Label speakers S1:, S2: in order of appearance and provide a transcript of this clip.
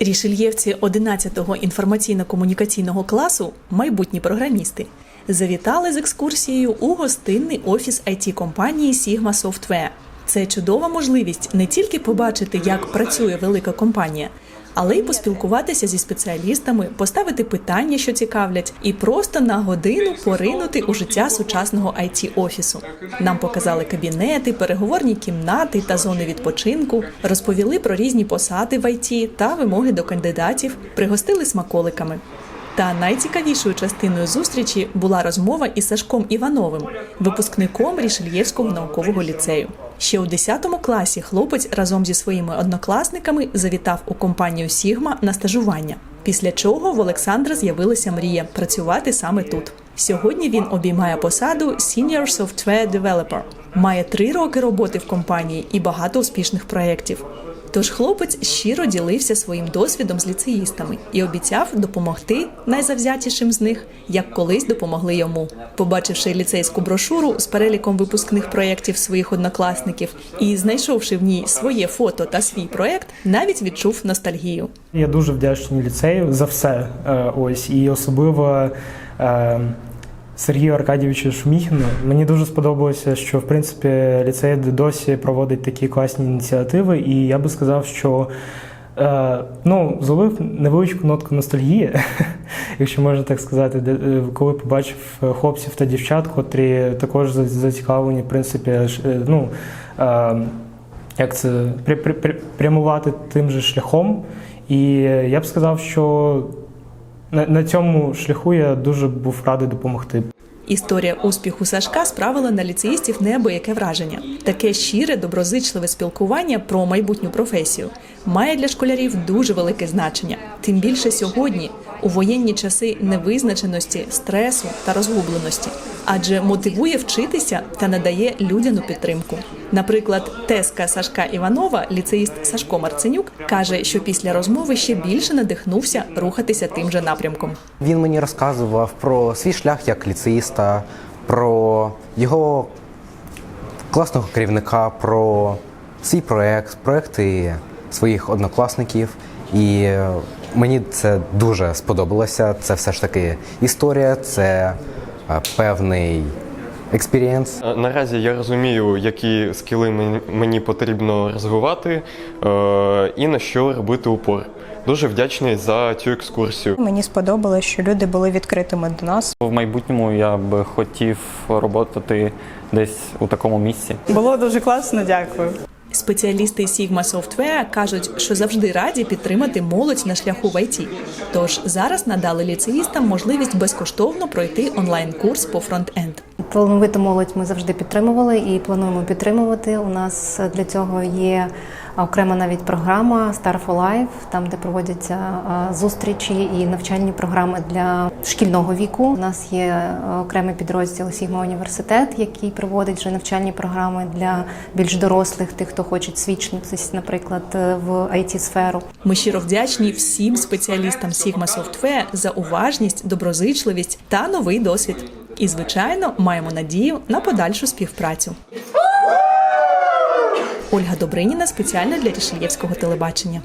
S1: Рішельєвці 11-го інформаційно-комунікаційного класу, майбутні програмісти, завітали з екскурсією у гостинний офіс it компанії Sigma Software. Це чудова можливість не тільки побачити, як працює велика компанія, але й поспілкуватися зі спеціалістами, поставити питання, що цікавлять, і просто на годину поринути у життя сучасного it офісу. Нам показали кабінети, переговорні кімнати та зони відпочинку, розповіли про різні посади в IT та вимоги до кандидатів, пригостили смаколиками. Та найцікавішою частиною зустрічі була розмова із Сашком Івановим, випускником Рішельєвського наукового ліцею. Ще у 10 класі хлопець разом зі своїми однокласниками завітав у компанію Сігма на стажування. Після чого в Олександра з'явилася мрія працювати саме тут. Сьогодні він обіймає посаду Senior Software Developer. Має три роки роботи в компанії і багато успішних проєктів. Тож хлопець щиро ділився своїм досвідом з ліцеїстами і обіцяв допомогти найзавзятішим з них, як колись допомогли йому. Побачивши ліцейську брошуру з переліком випускних проєктів своїх однокласників і знайшовши в ній своє фото та свій проєкт, навіть відчув ностальгію.
S2: Я дуже вдячний ліцею за все. е, Ось і особливо е, Сергію Аркадійовичу Шуміхіну. Мені дуже сподобалося, що в принципі ліцей досі проводить такі класні ініціативи, і я би сказав, що. Е, ну, зловив невеличку нотку ностальгії, якщо можна так сказати, е, коли побачив е, хлопців та дівчат, котрі також зацікавлені, в принципі, е, ну, е, як це пря- пря- пря- прямувати тим же шляхом. І я б сказав, що на, на цьому шляху я дуже був радий допомогти.
S1: Історія успіху Сашка справила на ліцеїстів неабияке враження. Таке щире, доброзичливе спілкування про майбутню професію має для школярів дуже велике значення. Тим більше сьогодні, у воєнні часи невизначеності, стресу та розгубленості, адже мотивує вчитися та надає людяну підтримку. Наприклад, теска Сашка Іванова, ліцеїст Сашко Марценюк, каже, що після розмови ще більше надихнувся рухатися тим же напрямком.
S3: Він мені розказував про свій шлях як ліцеїста, про його класного керівника, про свій проект, проекти своїх однокласників. І е, мені це дуже сподобалося. Це все ж таки історія, це е, певний експірієнс.
S4: Наразі я розумію, які скіли мені- мені потрібно розвивати е, і на що робити упор. Дуже вдячний за цю екскурсію.
S5: Мені сподобалось, що люди були відкритими до нас.
S6: В майбутньому я би хотів роботати десь у такому місці.
S7: Було дуже класно, дякую.
S1: Спеціалісти Sigma Software кажуть, що завжди раді підтримати молодь на шляху в ІТ. Тож зараз надали ліцеїстам можливість безкоштовно пройти онлайн-курс по фронт-енд.
S8: Талановиту молодь ми завжди підтримували і плануємо підтримувати. У нас для цього є окрема навіть програма Star for Life, там де проводяться зустрічі і навчальні програми для шкільного віку. У нас є е, окремий підрозділ Сігма Університет, який проводить вже навчальні програми для більш дорослих, тих, хто хоче свідчитись, наприклад, е, в it сферу
S1: Ми щиро вдячні всім спеціалістам Sigma Software за уважність, доброзичливість та новий досвід. І, звичайно, маємо надію на подальшу співпрацю. Ольга Добриніна спеціально для Рішельєвського телебачення.